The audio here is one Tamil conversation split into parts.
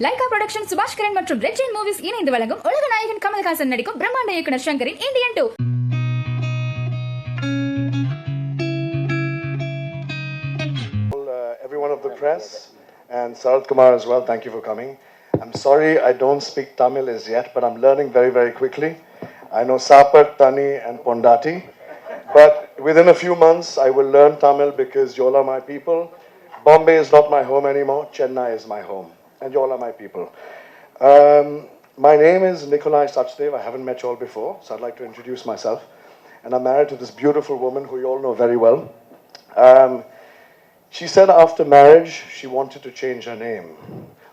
லைகா புரொடக்ஷன் சுபாஷ் கரன் மற்றும் ரெட் ஜெயின் மூவிஸ் இணைந்து வழங்கும் உலக நாயகன் கமல்ஹாசன் நடிக்கும் பிரம்மாண்ட இயக்குனர் சங்கரின் Indian two uh, everyone of the press and Sarath Kumar as well. Thank you for coming. I'm sorry I don't speak Tamil as yet, but I'm learning very, very quickly. I know Sapat, Tani, and Pondati, but within a few months I will learn Tamil because you all are my people. Bombay is not my home anymore. Chennai is my home, and you all are my people. Um, my name is Nikolai Sachdev. I haven't met you all before, so I'd like to introduce myself. And I'm married to this beautiful woman who you all know very well. Um, she said after marriage she wanted to change her name.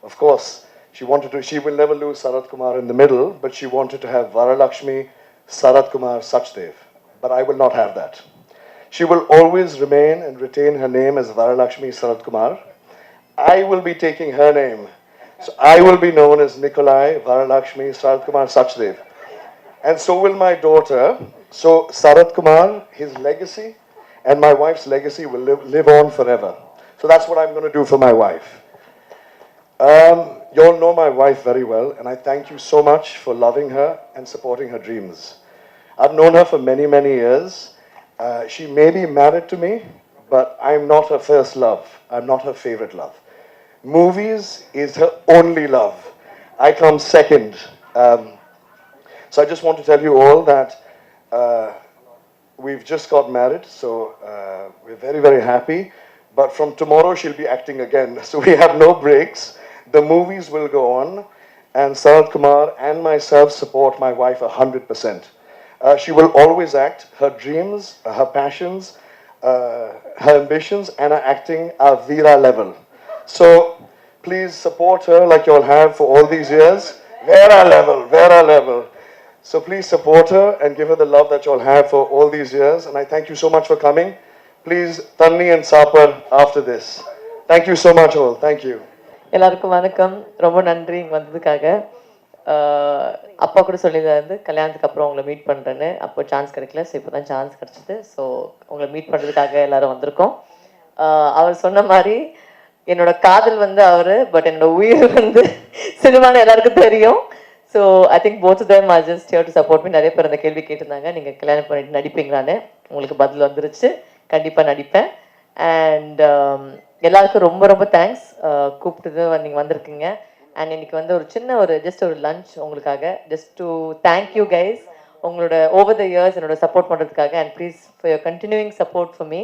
Of course, she wanted to. She will never lose Sarat Kumar in the middle, but she wanted to have Varalakshmi Sarat Kumar Sachdev. But I will not have that. She will always remain and retain her name as Varalakshmi Sarat Kumar. I will be taking her name. So I will be known as Nikolai Varalakshmi Sarat Kumar Sachdev. And so will my daughter. So Sarat Kumar, his legacy and my wife's legacy will live, live on forever. So that's what I'm going to do for my wife. Um, you all know my wife very well, and I thank you so much for loving her and supporting her dreams. I've known her for many, many years. Uh, she may be married to me, but I'm not her first love. I'm not her favorite love. Movies is her only love. I come second. Um, so I just want to tell you all that uh, we've just got married, so uh, we're very, very happy. But from tomorrow, she'll be acting again. So we have no breaks. The movies will go on, and Sarat Kumar and myself support my wife 100%. Uh, she will always act. Her dreams, uh, her passions, uh, her ambitions, and her acting are Veera level. So please support her like you all have for all these years. Vera level, Vera level. So please support her and give her the love that you all have for all these years. And I thank you so much for coming. Please, Tanni and Sapar after this. Thank you so much, all. Thank you. எல்லாருக்கும் வணக்கம் ரொம்ப நன்றி இங்கே வந்ததுக்காக அப்பா கூட சொல்லியிருந்தாரு கல்யாணத்துக்கு அப்புறம் உங்களை மீட் பண்ணுறேன்னு அப்போ சான்ஸ் கிடைக்கல ஸோ இப்போ தான் சான்ஸ் கிடச்சிது ஸோ உங்களை மீட் பண்ணுறதுக்காக எல்லோரும் வந்திருக்கோம் அவர் சொன்ன மாதிரி என்னோட காதல் வந்து அவர் பட் என்னோட உயிர் வந்து சினிமான்னு எல்லாருக்கும் தெரியும். So I think both them are just here to support me நிறைய பேர் அந்த கேள்வி கேட்டிருந்தாங்க. நீங்கள் கல்யாணம் பண்ணிட்டு நடிப்பீங்களான்னு உங்களுக்கு பதில் வந்துருச்சு. கண்டிப்பாக நடிப்பேன். அண்ட் um, எல்லாருக்கும் ரொம்ப ரொம்ப தேங்க்ஸ் uh, கூப்பிட்டது நீங்கள் வந்திருக்கீங்க. அண்ட் இன்னைக்கு வந்து ஒரு சின்ன ஒரு ஜஸ்ட் ஒரு லஞ்ச் உங்களுக்காக. Just to thank you guys உங்களோட ஓவர் த இயர்ஸ் என்னோட சப்போர்ட் பண்ணுறதுக்காக and please for your continuing support for me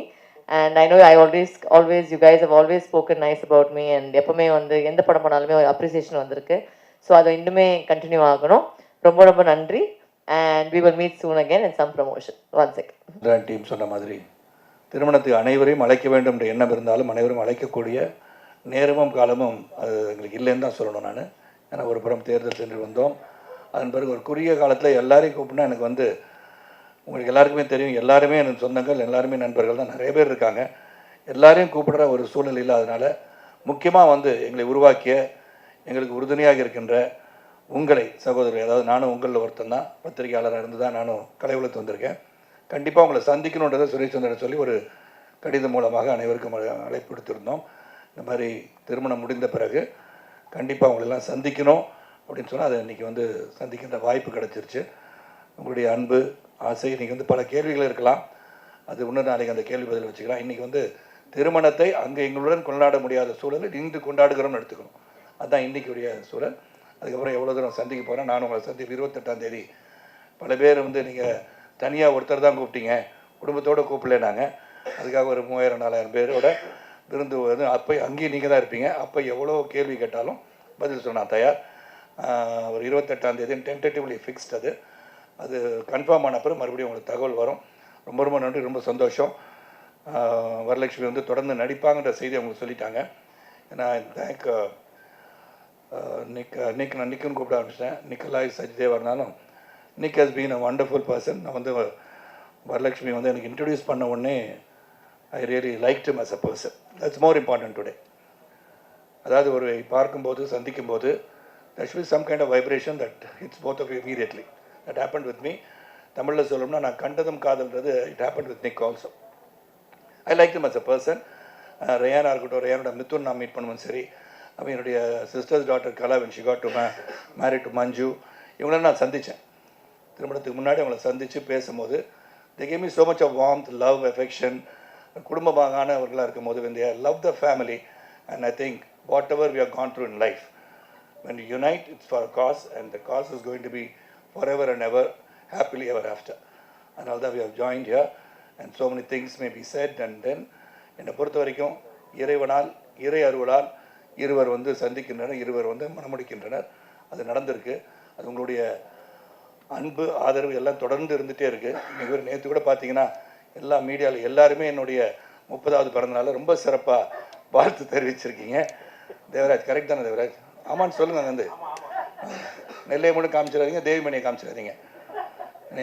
and I know I always always you guys have always spoken nice about me and எப்பவுமே வந்து எந்த படம் பண்ணாலுமே ஒரு அப்ரிசியேஷன் வந்திருக்கு. ஸோ அதை இன்னுமே கண்டினியூ ஆகணும். ரொம்ப ரொம்ப நன்றி. And we will meet soon again and some promotion one second team சொன்ன மாதிரி திருமணத்துக்கு அனைவரையும் அழைக்க வேண்டும் என்ற எண்ணம் இருந்தாலும் அனைவரும் அழைக்கக்கூடிய நேரமும் காலமும் அது எங்களுக்கு இல்லைன்னு தான் சொல்லணும் நான். ஏன்னா ஒரு புறம் தேர்தல் சென்று வந்தோம். அதன் பிறகு ஒரு குறுகிய காலத்தில் எல்லாரையும் கூப்பிட்டா எனக்கு வந்து உங்களுக்கு எல்லாருக்குமே தெரியும் எல்லாருமே எனக்கு சொந்தங்கள் எல்லாருமே நண்பர்கள் தான் நிறைய பேர் இருக்காங்க. எல்லாரையும் கூப்பிடுற ஒரு சூழ்நிலை இல்லாதனால முக்கியமாக வந்து எங்களை உருவாக்கிய எங்களுக்கு உறுதுணையாக இருக்கின்ற உங்களை சகோதரர் அதாவது நானும் உங்களில் ஒருத்தன் தான் பத்திரிகையாளராக இருந்து தான் நானும் கலை உலகத்து வந்திருக்கேன். கண்டிப்பாக உங்களை சந்திக்கணுன்றதை சுரேஷ் சந்திரன் சொல்லி ஒரு கடிதம் மூலமாக அனைவருக்கும் அழைப்பு கொடுத்துருந்தோம் இந்த மாதிரி திருமணம் முடிந்த பிறகு கண்டிப்பாக அவங்களெல்லாம் சந்திக்கணும் அப்படின்னு சொன்னால் அதை இன்றைக்கி வந்து சந்திக்கின்ற வாய்ப்பு கிடச்சிருச்சு. உங்களுடைய அன்பு ஆசை இன்றைக்கி வந்து பல கேள்விகள் இருக்கலாம். அது இன்னும் நாளைக்கு அந்த கேள்வி பதில் வச்சுக்கலாம் இன்றைக்கி வந்து திருமணத்தை அங்கே எங்களுடன் கொண்டாட முடியாத சூழலில் இன்று கொண்டாடுகிறோம்னு எடுத்துக்கணும். அதுதான் இன்றைக்குரிய சூழல். அதுக்கப்புறம் எவ்வளோ தூரம் சந்திக்க போகிறேன் நான் உங்களை சந்திப்பு இருபத்தெட்டாம் தேதி. பல பேர் வந்து நீங்கள் தனியாக ஒருத்தர் தான் கூப்பிட்டீங்க. குடும்பத்தோடு கூப்பிடல நாங்கள் அதுக்காக ஒரு மூவாயிரம் நாலாயிரம் பேரோட விருந்து வந்து அப்போ அங்கேயும் நீங்கள் தான் இருப்பீங்க. அப்போ எவ்வளோ கேள்வி கேட்டாலும் பதில் சொன்னான் தயார். ஒரு இருபத்தெட்டாம் தேதி டென்டேட்டிவ்லி ஃபிக்ஸ்ட் அது. அது கன்ஃபார்ம் ஆன அப்புறம் மறுபடியும் உங்களுக்கு தகவல் வரும். ரொம்ப ரொம்ப நன்றி ரொம்ப சந்தோஷம். வரலட்சுமி வந்து தொடர்ந்து நடிப்பாங்கன்ற செய்தி அவங்களுக்கு சொல்லிட்டாங்க. ஏன்னா தேங்க் நிக் நிக் நான் நிக்குன்னு கூப்பிட ஆரம்பிச்சிட்டேன். நிக்கலாய் சஜ்தேவ் இருந்தாலும் Nick has been a wonderful person நான் வந்து வரலட்சுமி வந்து எனக்கு இன்ட்ரடியூஸ் பண்ண உடனே I really like to as a person that's more important today அதாவது ஒரு பார்க்கும்போது சந்திக்கும்போது that should some kind of vibration that it's both of immediately it happen with me தமிழில் சொல்லணும்னா நான் கண்டதும் காதல்ன்றது it happen with Nick also I like him as a person ரேயானாக இருக்கட்டும் ரேயானோட மித்துன் நான் மீட் பண்ணுவோம் சரி அப்போ என்னுடைய sisters doctor Kala when she got to marry to Manju இவங்கள நான் சந்தித்தேன் திருமணத்துக்கு முன்னாடி அவங்கள சந்தித்து பேசும்போது the came me so much of warmth love affection. குடும்பமானவர்களாக இருக்கும்போது when they love the family and I think whatever we have gone through in life when you unite it's for a cause and the cause is going to be forever and ever happily ever after. அதனால தான் we have joined here and so many things may be said and then என்னை பொறுத்த வரைக்கும் இறைவனால் இறை அருவலால் இருவர் வந்து சந்திக்கின்றனர் இருவர் வந்து மணமுடிக்கின்றனர் அது நடந்திருக்கு. அது உங்களுடைய அன்பு ஆதரவு எல்லாம் தொடர்ந்து இருந்துகிட்டே இருக்குது இன்னைக்கு நேற்று கூட பார்த்தீங்கன்னா எல்லா மீடியாவில் எல்லாருமே என்னுடைய முப்பதாவது பிறந்தநாள ரொம்ப சிறப்பாக வாழ்த்து தெரிவிச்சிருக்கீங்க. தேவராஜ் கரெக்ட் தானே தேவராஜ்? ஆமான்னு சொல்லுங்கள் வந்து. நெல்லையை மட்டும் காமிச்சிடாதீங்க தேவிமணியை காமிச்சிடாதீங்க.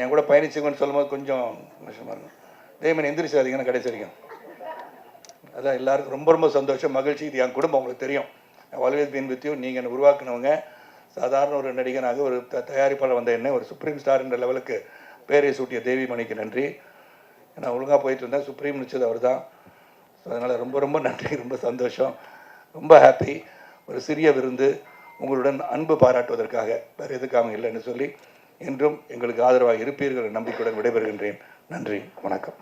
என் கூட பயணிச்சுங்கன்னு சொல்லும்போது கொஞ்சம் கஷ்டமாக இருக்கும். தேவிமணி எந்திரிச்சிடாதீங்கன்னு கடைசி வரைக்கும். அதான் எல்லாருக்கும் ரொம்ப ரொம்ப சந்தோஷம் மகிழ்ச்சி. இது என் குடும்பம் உங்களுக்கு தெரியும். ஆல்வேஸ் பீன் வித் யூ நீங்கள் என்னை உருவாக்குனவங்க சாதாரண ஒரு நடிகனாக ஒரு த தயாரிப்பாளர் வந்த என்ன ஒரு சுப்ரீம் ஸ்டார் என்ற லெவலுக்கு பேரை சூட்டிய தேவிமணிக்கு நன்றி. நான் ஒழுங்காக போயிட்டு இருந்தேன் சுப்ரீம் நிச்சது அவர் தான் ஸோ அதனால் ரொம்ப ரொம்ப நன்றி ரொம்ப சந்தோஷம். ரொம்ப ஹாப்பி ஒரு சிறிய விருந்து. உங்களுடன் அன்பு பாராட்டுவதற்காக வேறு எதுக்காக இல்லைன்னு சொல்லி என்றும் எங்களுக்கு ஆதரவாக இருப்பீர்கள் நம்பிக்கையுடன் விடைபெறுகின்றேன். நன்றி. வணக்கம்.